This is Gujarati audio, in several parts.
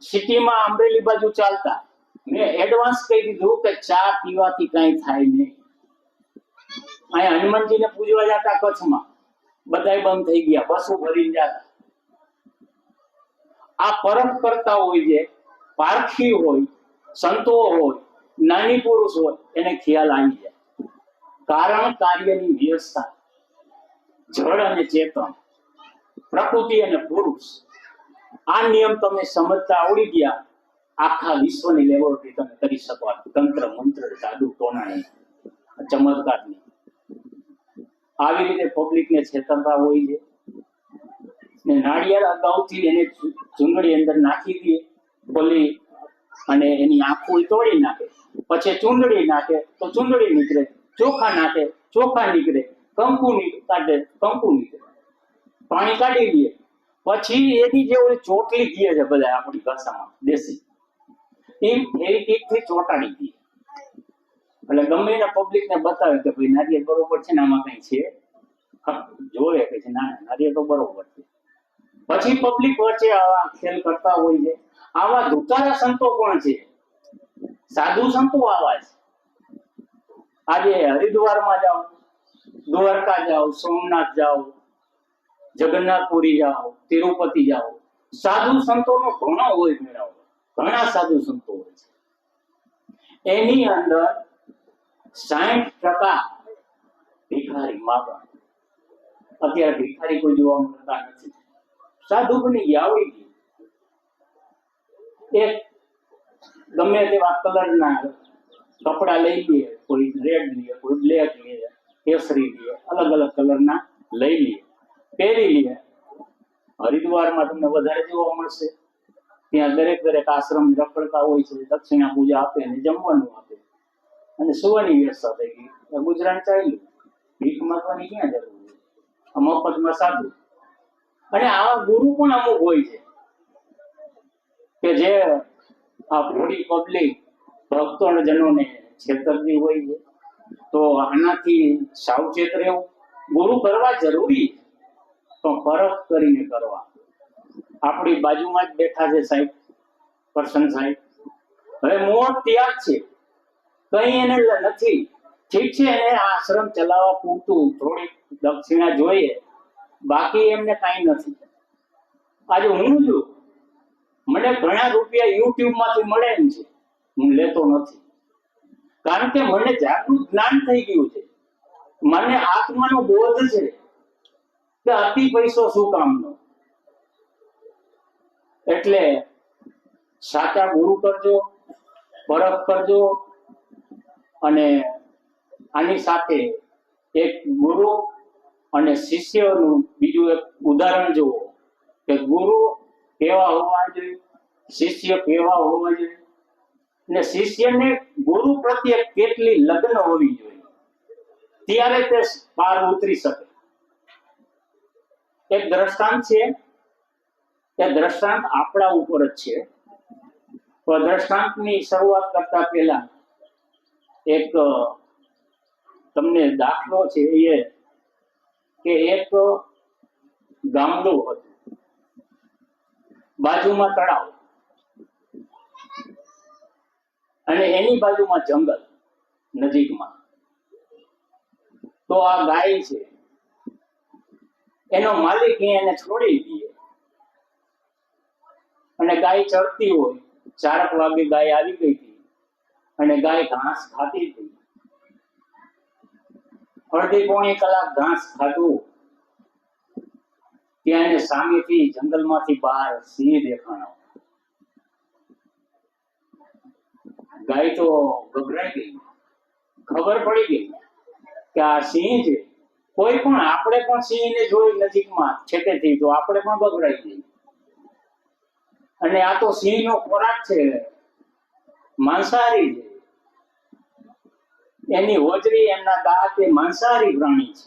સિટીમાં અમરેલી બાજુ ચાલતા. મેં એડવાન્સ કહી દીધું કે ચા પીવાથી કઈ થાય નહીં. અહીંયા હનુમાનજીને પૂજવા જતા કચ્છમાં. બધાય બંધ થઈ ગયા, બસો ભરીને જતા. આ પરમ કરતા હોય છે પારખી હોય, સંતો હોય, નાની પુરુષ હોય, એને ખ્યાલ આવી જાય. કારણ કાર્યની વ્યવસ્થા. જળ અને ચેતન. પ્રકૃતિ અને પુરુષ. આ નિયમ તમે સમજતા આવડી ગયા. આખા વિશ્વની લેબોરેટરી તમે કરી શકો તંત્ર, મંત્ર, જાદુ ટોણાણી ચમત્કારની. આવી રીતે પબ્લિકને છેતરતા હોય છે. ને નાળિયેર અગાઉથી એને ચૂંદડી અંદર નાખી દે બોલી અને એની આંખો તોડી નાખે. પછી ચૂંદડી નાખે તો ચૂંદડી નીકળે. ચોખા નાખે, ચોખા નીકળે. કંકુ કાઢે, કંકુ નીકળે. પાણી કાઢી દે પછી એની જે ઓલી ચોટલી કહે છે બધા આપણી ભાષામાં દેશી. એ ફેવિકિકથી ચોંટાડી દે. એટલે ગમે એના પબ્લિકને બતાવે કે ભાઈ નારિયેળ બરોબર છે ને આમાં કઈ છે? જોવે કે ના ના, નારિયેળ તો બરોબર છે. પછી પબ્લિક વચ્ચે આવા ખેલ કરતા હોય છે. આવા ધુતારા સંતો પણ છે? સાધુ સંતો આવા છે. આજે હરિદ્વારમાં જાઓ દ્વારકા જાઓ સોમનાથ જાઓ જગન્નાથપુરી જાઓ, તિરુપતિ જાઓ, સાધુ સંતોનો ઘણો હોય મેળાવો ઘણા સાધુ સંતો હોય છે. એની અંદર સાઠ ટકા ભિખારી માગણ અત્યારે ભિખારી કોઈ જોવા મળતા નથી. સાધુ બની આવડી ગઈ એક ગમે તેવા કલરના કપડા લઈ લઈએ કોઈ રેડ લઈએ કોઈ બ્લેક લઈએ કેસરી લે અલગ અલગ કલરના લઈ લે. પહેરી લે હરિદ્વારમાં તમને વધારે જોવા મળશે. ત્યાં દરેક દરેક આશ્રમ રખડતા હોય છે દક્ષિણા પૂજા આપે અને જમવાનું આપે. અને સુવાની વ્યવસ્થા થઈ ગઈ. ગુજરાત ચાલ્યું. ભીખ માંગવાની ક્યાં જરૂર છે મફતમાં સાધુ. અને આવા ગુરુ પણ અમુક હોય છે કે જે આ ભોળી પબ્લિક ભક્તજનોને છેતરતી હોય છે. તો આનાથી સાવચેત રહેવું ગુરુ કરવા જરૂરી છે, પણ પરખ કરીને કરવા. આપણી બાજુમાં જ બેઠા છે સાહેબ પર્સન સાહેબ. હવે મોટ ત્યાગ છે. કઈ એને નથી. ઠીક છે, એને આશ્રમ ચલાવવા પૂરતું થોડીક દક્ષિણા જોઈએ. બાકી એમને કાંઈ નથી. આજે હું છું. મને ઘણા રૂપિયા યુટ્યુબમાંથી મળે એમ છે. હું લેતો નથી. કારણ કે મને જાગૃત જ્ઞાન થઈ ગયું છે. મને આત્માનો બોધ છે. કે અતિ પૈસો શું કામનો? એટલે સાચા ગુરુ કરજો પરખ કરજો અને આની સાથે એક ગુરુ અને શિષ્યનું બીજું એક ઉદાહરણ જુઓ, કે ગુરુ કેવા હોવા જોઈએ, શિષ્ય કેવા હોવા જોઈએ, ને શિષ્યને ગુરુ પ્રત્યે કેટલી લગ્ન હોવી જોઈએ, ત્યારે તે પાર ઉતરી શકે. એક દ્રષ્ટાંત છે? એ દ્રષ્ટાંત આપણા ઉપર જ છે. તો દ્રષ્ટાંતની શરૂઆત કરતા પહેલા એક તમને દાખલો છે એ કે એક ગામડું હતું. બાજુમાં તળાવ. અને એની બાજુમાં જંગલ નજીકમાં. તો આ ગાય છે એનો માલિક એને છોડી દે અને ગાય ચરતી હોય, ચારક વાગે ગાય આવી ગઈ હતી. અને ગાય ઘાસ ખાતી હતી અડધી પોણી કલાક ઘાસ ખાધું. ત્યાં એને સામેથી જંગલમાંથી બહાર સિંહ દેખાણો. ગાય તો ગભરાઈ ગઈ. ખબર પડી ગઈ કે આ સિંહ છે. કોઈ પણ, આપણે પણ સિંહને જોઈ નજીકમાં છેટેથી તો આપણે પણ બગડાઈ જઈએ અને આ તો સિંહનો ખોરાક છે. માંસાહારી છે. એની હોજરી, એમના દાંત એ માંસાહારી પ્રાણી છે.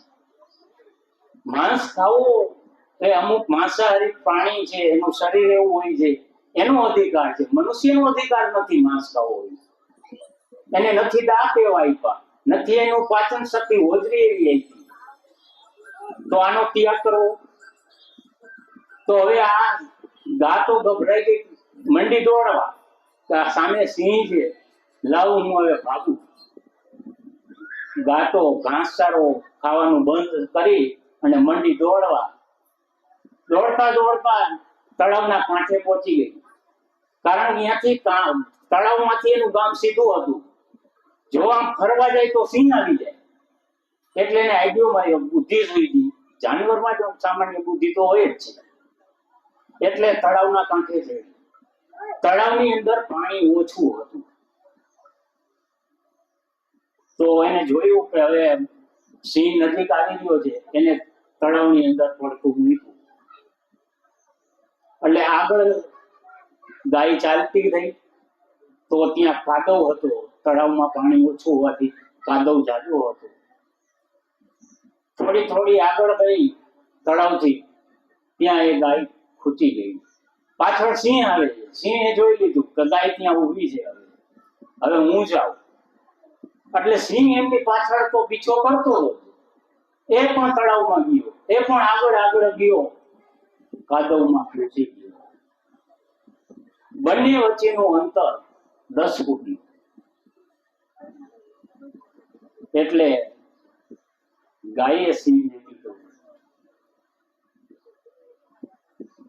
માંસ ખાવું એ અમુક માંસાહારી પ્રાણી છે, એનું શરીર એવું હોય છે, એનો અધિકાર છે. મનુષ્યનો અધિકાર નથી માંસ ખાવો એને નથી દાંત એવા આપ્યા. નથી એનું પાચન શક્તિ હોજરી એવી આપી તો આનો ત્યાગ કરવો. તો હવે આ ગાતો ગભરાઈ ગઈ. મંડી દોડવા. સામે સિંહ છે. લાવ હું હવે ભાગું ગાતો ઘાસચારો ખાવાનું બંધ કરી અને મંડી દોડવા. દોડતા દોડતા તળાવના કાંઠે પહોંચી ગઈ. કારણ ત્યાંથી તળાવમાંથી એનું ગામ સીધું હતું. જો આમ ફરવા જાય તો સિંહ આવી જાય. એટલે એને આઈડિયો મારી બુદ્ધિ જોઈ ગઈ. જાનવરમાં જો સામાન્ય બુદ્ધિ તો હોય જ છે. એટલે તળાવના કાંઠે છે તળાવની અંદર પાણી ઓછું હતું. તો એને જોયું કે હવે સિંહ નજીક આવી ગયો છે, એને તળાવની અંદર પડતું મૂક્યું. એટલે આગળ ગાય ચાલતી થઈ તો ત્યાં કાદવ હતો. તળાવમાં પાણી ઓછું હોવાથી કાદવ જાજો હતો. થોડી થોડી આગળ ગઈ તળાવથી, ત્યાં એ ગાય ખૂચી ગઈ. પાછળ સિંહ આવે છે. સિંહે જોઈ લીધું કે ગાય ત્યાં ઊભી છે હવે. હું જાઉં. એટલે સિંહ એમની પાછળ તો પીછો કરતો એ પણ તળાવમાં ગયો. એ પણ આગળ આગળ ગયો. કાદવમાં ખૂચી ગયો. બંને વચ્ચેનું અંતર દસ ફૂટનું એટલે ગાયે સિંહને કીધું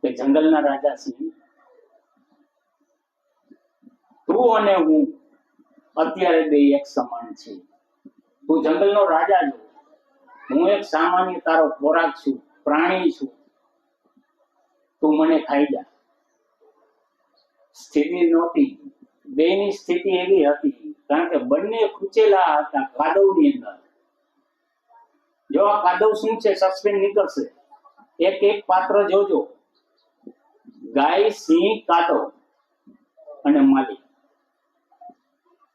કે જંગલના રાજા સિંહ, તું અને હું અત્યારે બે એક સમાન છે. તું જંગલનો રાજા છો. હું એક સામાન્ય તારો ખોરાક છું, પ્રાણી છું. તું મને ખાઈ જા. સ્થિતિ નહોતી. બેની સ્થિતિ એવી હતી, કારણ કે બંને ખૂચેલા હતા કાદવની અંદર. જો આ કાદવ શું છે? સસ્પેન્ડ નીકળશે. એક એક પાત્ર જોજો. ગાય, સિંહ, કાદવ અને માલિક.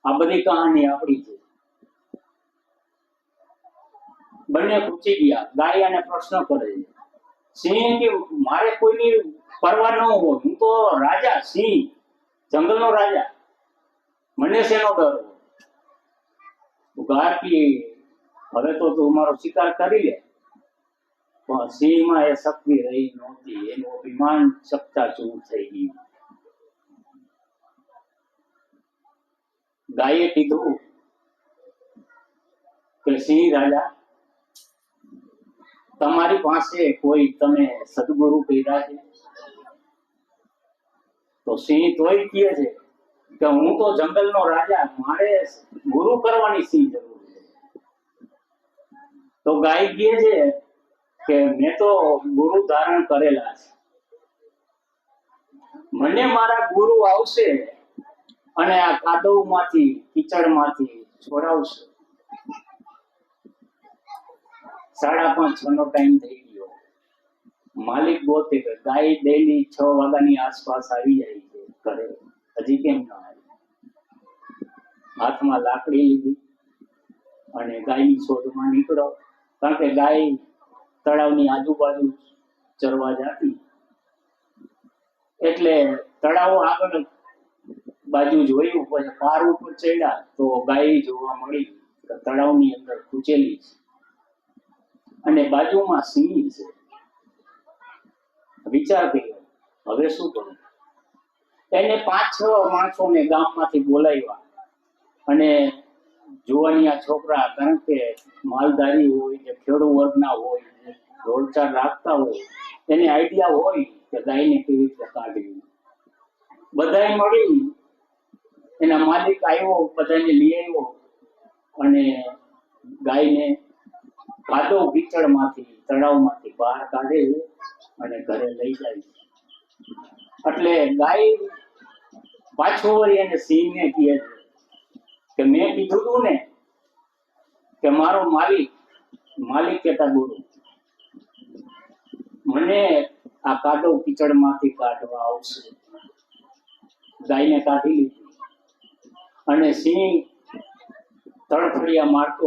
આ બધી કહાની આપણી છે. બંને પૂછી ગયા. ગાય અને પ્રશ્ન કરે છે. સિંહ કે મારે કોઈની પરવા ન હોય. હું તો રાજા, સિંહ, જંગલનો રાજા. મને શેનો ડર હોય? ગાય હવે તો તું મારો શિકાર કરી લે. પણ સિંહમાં એ શક્તિ રહી નહોતી. એનું અભિમાન સત્તા ચૂર થઈ ગયું? ગાયે કીધું કે સિંહ રાજા, તમારી પાસે કોઈ તમે સદગુરુ કર્યા છે? તો સિંહ તોય કહે છે કે હું તો જંગલનો રાજા, મારે ગુરુ કરવાની સિંહ જરૂર તો ગાય કહે છે કે મેં તો ગુરુ ધારણ કરેલા છે. મને મારા ગુરુ આવશે અને આ કાદવમાંથી કીચડમાંથી છોડાવશે. સાડા પાંચ નો ટાઈમ થઈ ગયો. માલિક ગોતે કે ગાય ડેલી છ વાગ્યાની આસપાસ આવી જાય છે ઘરે. હજી કેમ ન આવી? હાથમાં લાકડી લીધી અને ગાયની શોધમાં નીકળો. કારણ કે ગાય તળાવની આજુબાજુ ચરવા જતી એટલે તળાવ આગળ બાજુ જોયું, પછી પાર ઉપર ચડ્યા તો ગાય જોવા મળી તળાવની અંદર કૂચેલી છે. અને બાજુમાં સિંહ છે. વિચાર કર્યો, હવે શું કરું? એને પાંચ છ માણસોને ગામમાંથી બોલાવ્યા અને જુવાનિયા છોકરા, કારણ કે માલધારી હોય કે ખેડૂ વર્ગના હોય જે રાખતા હોય, એને આઈડિયા હોય કે ગાયને કેવી રીતે કાઢવી. બધાએ મળી, એના માલિક આવ્યો, બધાને લઈ આવ્યો, અને ગાયને કાદો કીચડમાંથી તળાવમાંથી બહાર કાઢે અને ઘરે લઈ જાય. એટલે ગાય પાછો વળી એને સિંહને કહે છે કે મેં કીધું તું ને કે મારો માલિક માલિક કેતા ગુરુ મને આ કાદવ કીચડમાંથી કાઢવા આવશે. ગાયને કાઢી લીધી. અને સિંહ તડફડિયા મારતો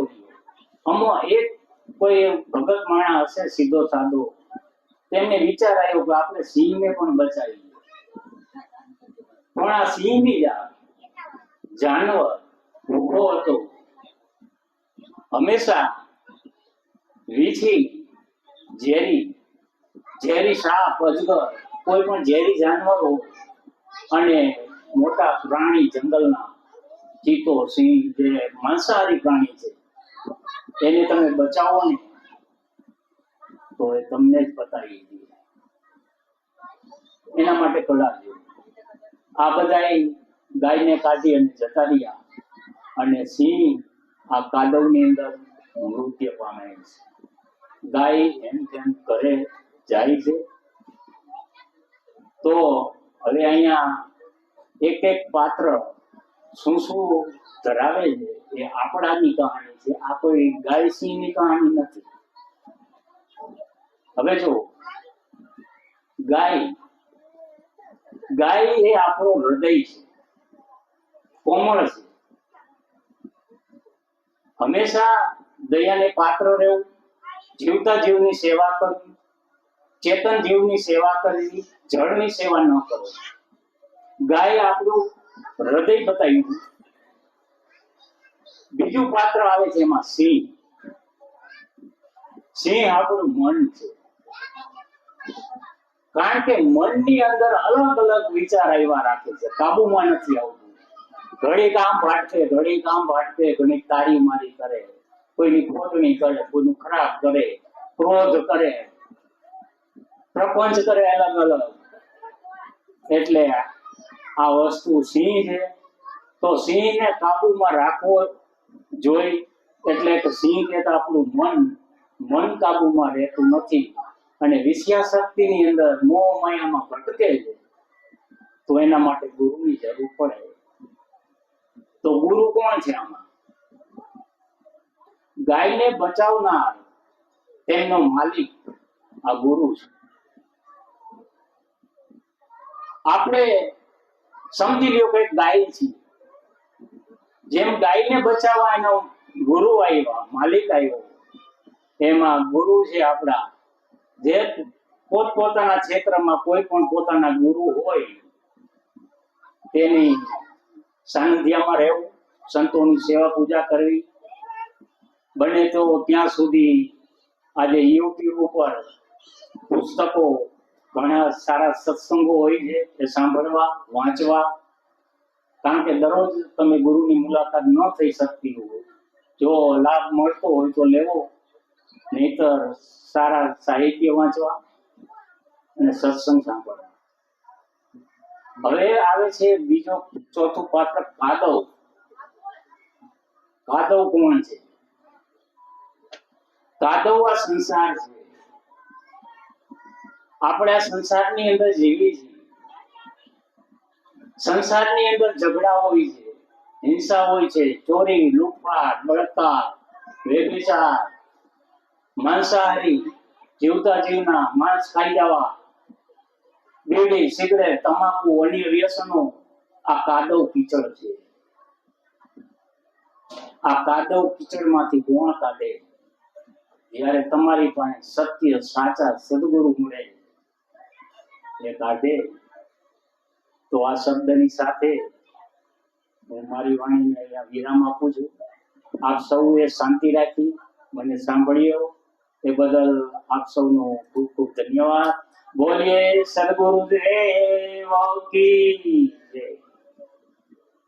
ગયો એક કોઈ ભગત માણા હશે, સીધો સાદો. તેમને વિચાર આવ્યો કે આપણે સિંહને પણ બચાવી પણ આ સિંહ બી જાનવર. ભૂખો હતો. હંમેશા વીછી, ઝેરી ઝેરી સાપ, અજગર, કોઈ પણ ઝેરી જાનવરો અને મોટા પ્રાણી જંગલના ચીતો સિંહ, જે માંસાહારી પ્રાણી છે એને તમે બચાવો ને, તો એ તમને જ પતાવી દે. એના માટે કલા આ બધા ગાયને કાઢી અને જતા રહ્યા. અને સિંહ આ કાદવની અંદર મૃત્યુ પામે છે. ગાય એમ તેમ કરે જાય છે. તો હવે અહીંયા એક એક પાત્ર શું શું ધરાવે છે એ આપણાની કહાણી છે. આ કોઈ ગાય સિંહની કહાણી નથી. હવે જો ગાય. ગાય એ આપણો હૃદય છે. કોમળ છે. હંમેશા દયાને પાત્ર રહેવું, જીવતા જીવની સેવા કરવી, ચેતન જીવની સેવા કરવી, જળની સેવા ન કરવી. ગાય આપણું હૃદય બતાવ્યું. બીજું પાત્ર આવે છે એમાં સિંહ. સિંહ આપણું મન છે. કારણ કે મનની અંદર અલગ અલગ વિચાર આવ્યા રાખે છે. કાબુમાં નથી આવતું. ઘડી કામ ભાટકે ઘડી કામ ભાટકે ઘણી તારી મારી કરે. કોઈની ખોટણી કરે, કોઈનું ખરાબ કરે, ક્રોધ કરે. પ્રપંચ કરે અલગ અલગ. એટલે આ વસ્તુ સિંહ છે તો સિંહને કાબુમાં રાખવો જોઈ, એટલે કે સિંહ કહેતા આપણું મન મન કાબુમાં રહેતું નથી. અને વિષયાશક્તિની અંદર મોહ માયામાં ભટકે છે. તો એના માટે ગુરુની જરૂર પડે. તો ગુરુ કોણ છે આમાં? ગાયને બચાવનાર તેમનો માલિક આ ગુરુ છે. આપણે સમજી લ્યો કે ગાય છે. જેમ ગાયને બચાવવા એનો ગુરુ આવ્યા, માલિક આવ્યો, એમાં ગુરુ છે આપણા. જે પોતપોતાના ક્ષેત્રમાં કોઈ પણ પોતાના ગુરુ હોય, તેની સાનિધ્યમાં રહેવું, સંતોની સેવા પૂજા કરવી. બને તો ત્યાં સુધી આજે યુટ્યુબ ઉપર પુસ્તકો, ઘણા સારા સત્સંગો હોય છે એ સાંભળવા, વાંચવા. કારણ કે દરરોજ તમે ગુરુની મુલાકાત ન થઈ શકતી હોય. જો લાભ મળતો હોય તો લેવો. નહીતર સારા સાહિત્ય વાંચવા અને સત્સંગ સાંભળવા. હવે આવે છે બીજો ચોથું પાત્ર કાદવ કાદવ કોણ છે? કાદવ આ સંસાર છે. આપણે આ સંસારની અંદર જીવી છે સંસારની અંદર ઝઘડા હોય છે, હિંસા હોય છે, ચોરી, લૂંટફાટ બળાત્કાર વ્યભિચાર માંસાહારી, જીવતા જીવના, માંસ ખાઈ જવા બીડી સિગરેટ તમાકુ અન્ય વ્યસનો, આ કાદવ કીચડ છે. આ કાદવ કીચડમાંથી ગુણ કાઢે. જ્યારે તમારી પાસે સત્ય, સાચા સદગુરુ મળે, એ કાઢે. તો આ શબ્દની સાથે હું મારી વાણીને અહીંયા વિરામ આપું છું. આપ સૌએ શાંતિ રાખી, મને સાંભળ્યો. એ બદલ આપ સૌનો ખૂબ ખૂબ ધન્યવાદ. બોલીએ સદગુરુદેવ કી.